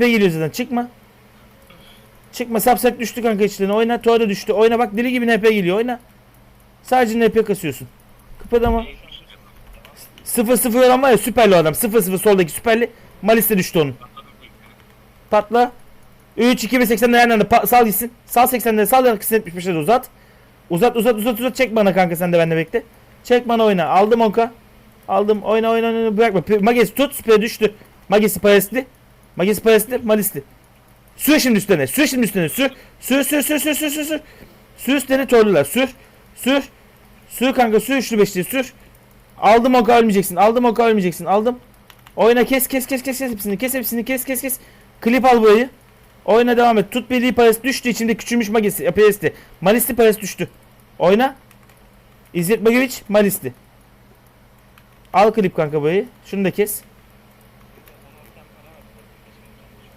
Ne geliyor zaten çıkma. Çıkma sapsak düştü kanka içlerine oyna tuğra düştü oyna bak deli gibi NP geliyor oyna. Sadece NP kasıyorsun. Kıpırdama. 0-0 olan var ya süperli adam 0-0 soldaki süperli. Malis de düştü onun. Patla. 3 2 ve 80'de yan yana Pa- sal gitsin. Sal 80'de sal arkasını 75'e de uzat. Uzat uzat uzat uzat çek bana kanka sen de benimle bekle. Çek bana oyna. Aldım onka. Aldım oyna oyna oyna bırakma. Magesi tut süper düştü. Magesi paresli. Magesi paresli malisli. Sür şimdi üstüne. Sür şimdi üstüne. Sür. Sür sür sür sür sür sür sür. Sür üstüne torlular. Sür. Sür. Sür kanka sür üçlü beşli sür. Aldım onka ölmeyeceksin. Aldım onka ölmeyeceksin. Aldım. Oyna kes kes kes kes kes hepsini. Kes hepsini kes kes kes. Klip al burayı. Oyna devam et. Tut birliği parası düştü. içinde küçülmüş magesi. Ya, Parası. Malisti parası düştü. Oyna. İzzet Magoviç Malisti. Al klip kanka burayı. Şunu da kes.